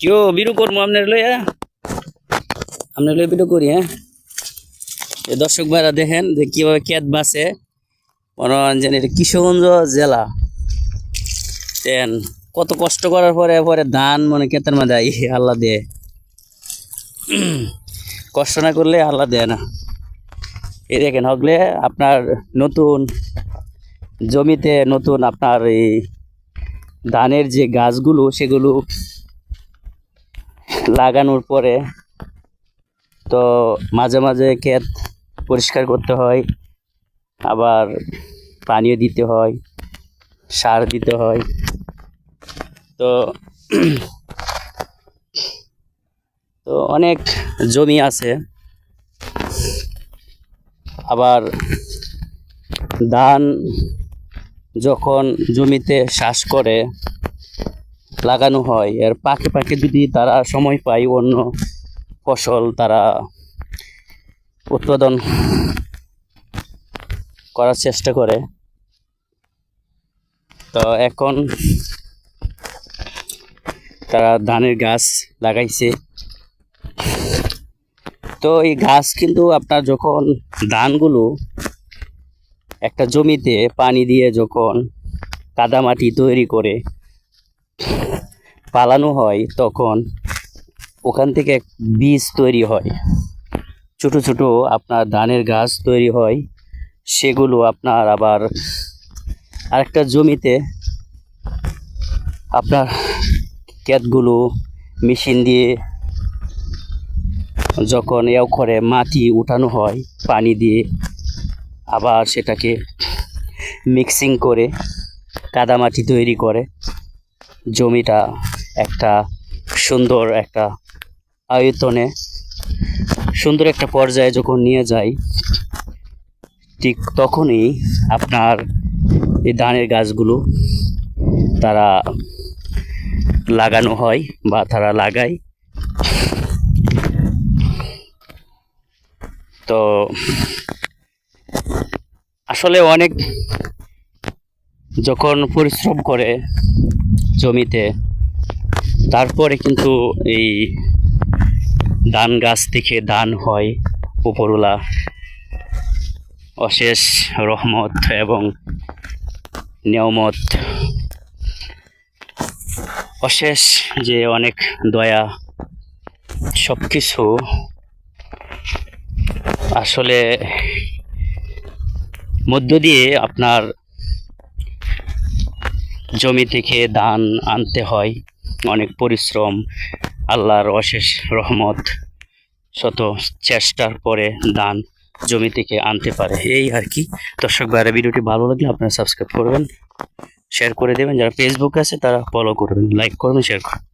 কেউ বিরু করব আপনার লইয়া? আপনার লই বিরু করি হ্যাঁ? এ দর্শক ভাইরা দেখেন যে কীভাবে ক্ষেত বাসে মনোরঞ্জন এটা কিশোরগঞ্জ জেলা। দেন, কত কষ্ট করার পরে পরে ধান মানে ক্ষেতের মধ্যে আই, আল্লাহ দেয় কষ্ট না করলে আল্লাহ দেয় না। এই দেখেন, হগলে আপনার নতুন জমিতে নতুন আপনার এই ধানের যে গাছগুলো, সেগুলো লাগানোর পরে তো মাঝে মাঝে ক্ষেত পরিষ্কার করতে হয়, আবার পানিও দিতে হয়, সার দিতে হয়। তো তো অনেক জমি আছে। আবার ধান যখন জমিতে চাষ করে লাগানো হয়। এর পাকে পাকে যদি তারা সময় পায়, অন্য ফসল তারা উৎপাদন করার চেষ্টা করে। তো এখন তারা ধানের গাছ লাগাইছে। তো এই গাছ কিন্তু আপনার যখন ধানগুলো একটা জমিতে পানি দিয়ে যখন কাদামাটি তৈরি করে পালানো হয় তখন ওখান থেকে বীজ তৈরি হয়। ছোট ছোট আপনার ধানের গাছ তৈরি হয়। সেগুলো আপনার আবার আরেকটা জমিতে আপনার ক্ষেতগুলো মেশিন দিয়ে যখন এও করে মাটি উঠানো হয়, পানি দিয়ে আবার সেটাকে মিক্সিং করে কাদামাটি তৈরি করে। জমিটা একটা সুন্দর একটা আয়তনে সুন্দর একটা পর্যায়ে যখন নিয়ে যায় ঠিক তখনই আপনার এই ধানের গাছগুলো তারা লাগানো হয় বা তারা লাগায়। তো আসলে অনেক যখন পরিশ্রম করে জমিতে। তারপরে কিন্তু এই ধান গাছ থেকে ধান হয় উপরওয়ালা। অশেষ রহমত এবং নিয়মত। অশেষ যে অনেক দয়া সব কিছু আসলে মধ্য দিয়ে আপনার জমি থেকে ধান আনতে হয়। অনেক পরিশ্রম, আল্লাহর অশেষ রহমত, শত চেষ্টার পরে ধান জমি থেকে আনতে পারে। এই আর কি। দর্শক বাইরে ভিডিওটি ভালো লাগলে আপনারা সাবস্ক্রাইব করবেন শেয়ার করে দেবেন। যারা ফেসবুক আছে, তারা ফলো করবেন লাইক করবেন শেয়ার করবেন।